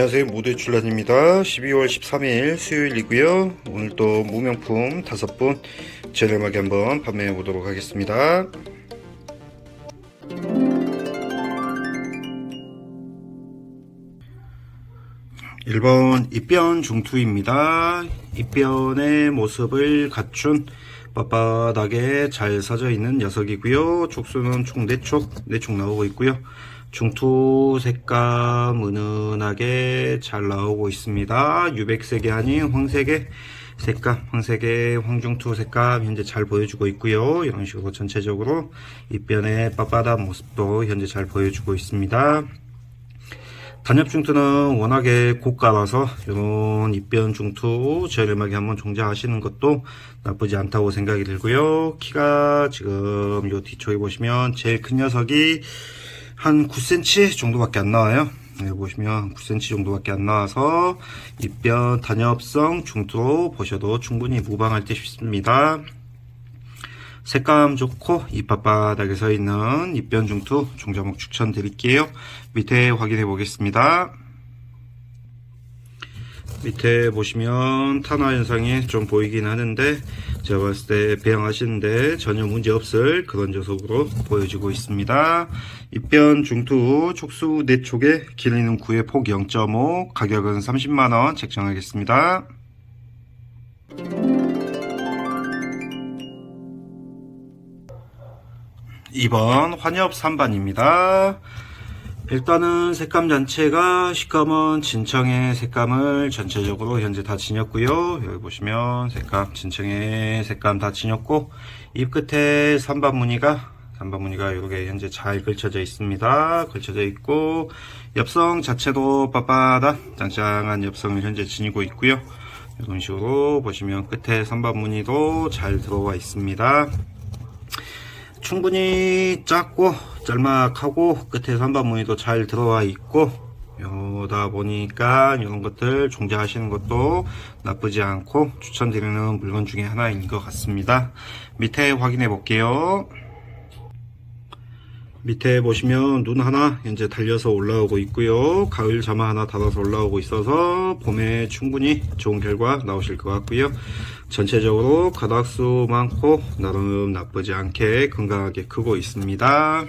안녕하세요 모두의 출란입니다 12월 13일 수요일이고요 오늘 또 무명품 다섯 분 저렴하게 한번 판매해 보도록 하겠습니다 1번 입변 중투입니다. 입변의 모습을 갖춘 빳빳하게 잘 서져 있는 녀석이고요. 촉수는 총 4촉, 4촉 나오고 있고요. 중투 색감 은은하게 잘 나오고 있습니다. 유백색이 아닌 황색의 색감, 황색의 황중투 색감 현재 잘 보여주고 있고요. 이런 식으로 전체적으로 입변의 빳빳한 모습도 현재 잘 보여주고 있습니다. 단엽 중투는 워낙에 고가라서 이런 입변 중투 저렴하게 한번 종자하시는 것도 나쁘지 않다고 생각이 들고요. 키가 지금 요 뒤쪽에 보시면 제일 큰 녀석이 한 9cm 정도밖에 안 나와요. 네, 보시면 9cm 정도밖에 안 나와서 입변 단엽성 중투로 보셔도 충분히 무방할 듯 싶습니다. 색감 좋고 잎바닥에 서 있는 입변 중투 종자목 추천드릴게요. 밑에 확인해 보겠습니다. 밑에 보시면 탄화 현상이 좀 보이긴 하는데 제가 봤을 때 배양하시는데 전혀 문제 없을 그런 녀석으로 보여지고 있습니다. 입변 중투 촉수 4촉에 길이는 9의 폭 0.5 가격은 30만원 책정하겠습니다. 이번 환엽 3반입니다. 일단은 색감 자체가 식감은 진청의 색감을 전체적으로 현재 다 지녔고요. 여기 보시면 색감 진청의 색감 다 지녔고 입 끝에 3반 무늬가 3반 무늬가 이렇게 현재 잘 걸쳐져 있습니다. 걸쳐져 있고 엽성 자체도 빳빳한 짱짱한 엽성을 현재 지니고 있고요. 이런 식으로 보시면 끝에 3반 무늬도 잘 들어와 있습니다. 충분히 작고 짤막하고 끝에 선반 무늬도 잘 들어와 있고 요다 보니까 이런 것들 종자하시는 것도 나쁘지 않고 추천드리는 물건 중에 하나인 것 같습니다. 밑에 확인해 볼게요. 밑에 보시면 눈 하나 이제 달려서 올라오고 있고요. 가을 자마 하나 달아서 올라오고 있어서 봄에 충분히 좋은 결과 나오실 것 같고요. 전체적으로 가닥수 많고 나름 나쁘지 않게 건강하게 크고 있습니다.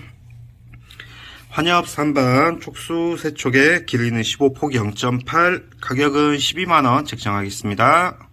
환엽 3반 촉수 3촉에 길이는 15폭 0.8 가격은 12만원 책정하겠습니다.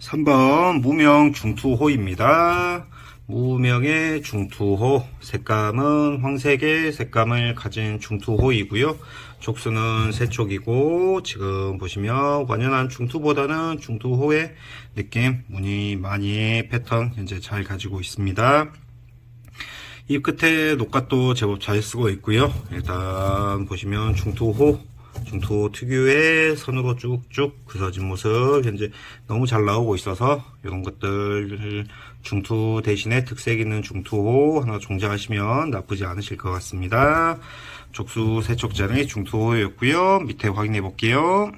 3번 무명 중투호입니다. 무명의 중투호 색감은 황색의 색감을 가진 중투호이고요. 촉수는 세촉이고 지금 보시면 완연한 중투보다는 중투호의 느낌 무늬 많이 패턴 현재 잘 가지고 있습니다. 입 끝에 녹갓도 제법 잘 쓰고 있고요. 일단 보시면 중투호 중투 특유의 선으로 쭉쭉 그려진 모습 현재 너무 잘 나오고 있어서 이런 것들 중투 대신에 특색 있는 중투호 하나 종자하시면 나쁘지 않으실 것 같습니다. 족수 세촉자는 중투호였고요. 밑에 확인해 볼게요.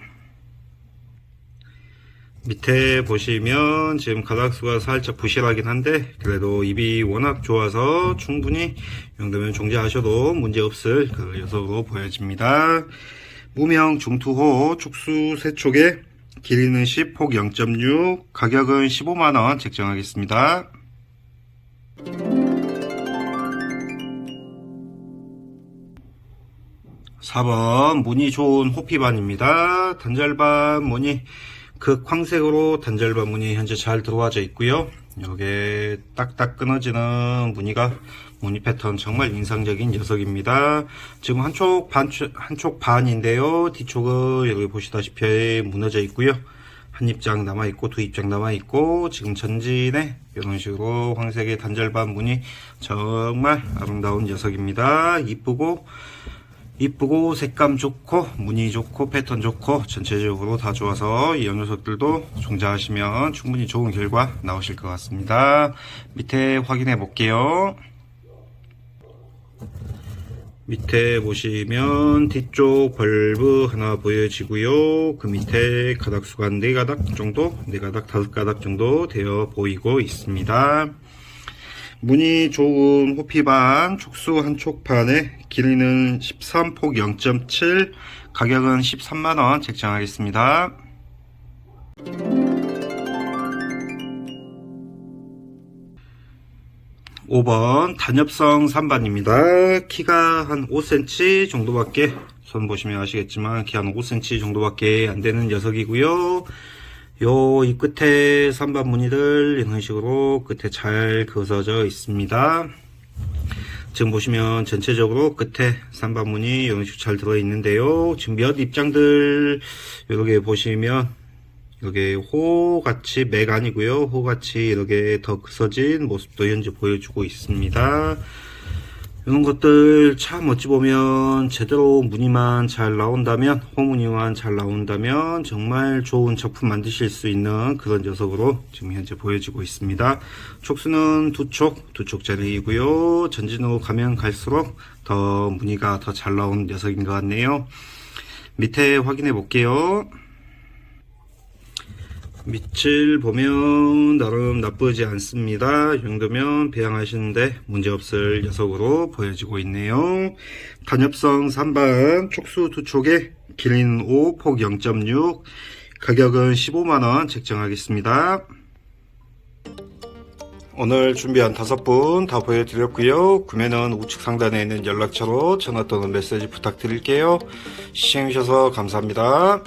밑에 보시면 지금 가닥수가 살짝 부실하긴 한데 그래도 입이 워낙 좋아서 충분히 이 정도면 종자하셔도 문제없을 그 녀석으로 보여집니다. 무명 중투호 축수 세촉에 길이는 10, 폭 0.6, 가격은 15만원 책정하겠습니다. 사번 무늬 좋은 호피반입니다. 단절반 무늬 극 황색으로 단절반 무늬 현재 잘 들어와져 있고요. 여기에 딱딱 끊어지는 무늬가 무늬 패턴 정말 인상적인 녀석입니다. 지금 한쪽 반, 한쪽 반인데요. 뒤쪽은 여기 보시다시피 무너져 있고요. 한 입장 남아있고 두 입장 남아있고 지금 전진에 이런 식으로 황색의 단절반 무늬 정말 아름다운 녀석입니다. 이쁘고 이쁘고 색감 좋고 무늬 좋고 패턴 좋고 전체적으로 다 좋아서 이 녀석들도 종자하시면 충분히 좋은 결과 나오실 것 같습니다. 밑에 확인해 볼게요. 밑에 보시면 뒤쪽 벌브 하나 보여지고요. 그 밑에 가닥수가 4가닥 정도, 4가닥, 5가닥 정도 되어 보이고 있습니다. 무늬 좋은 호피반 촉수 한쪽 판에 길이는 13폭 0.7 가격은 13만원 책정하겠습니다. 5번 단엽성 3반입니다. 키가 한 5cm 정도밖에 손 보시면 아시겠지만 키 한 5cm 정도밖에 안 되는 녀석이고요. 요 이 끝에 3반 무늬들 이런 식으로 끝에 잘 그어져 있습니다. 지금 보시면 전체적으로 끝에 3반 무늬 이런 식으로 잘 들어 있는데요. 지금 몇 입장들 이렇게 보시면 이렇게 호같이 맥 아니고요. 호같이 이렇게 더 크서진 모습도 현재 보여주고 있습니다. 이런 것들 참 어찌 보면 제대로 무늬만 잘 나온다면 호무늬만 잘 나온다면 정말 좋은 작품 만드실 수 있는 그런 녀석으로 지금 현재 보여지고 있습니다. 촉수는 두 촉, 두 촉짜리이고요. 전진으로 가면 갈수록 더 무늬가 더 잘 나온 녀석인 것 같네요. 밑에 확인해 볼게요. 밑을 보면 나름 나쁘지 않습니다. 이 정도면 배양하시는데 문제없을 녀석으로 보여지고 있네요. 단엽성 3반 촉수 두 촉에 길이는 5, 폭 0.6 가격은 15만원 책정하겠습니다. 오늘 준비한 다섯 분 다 보여드렸고요. 구매는 우측 상단에 있는 연락처로 전화 또는 메시지 부탁드릴게요. 시청해주셔서 감사합니다.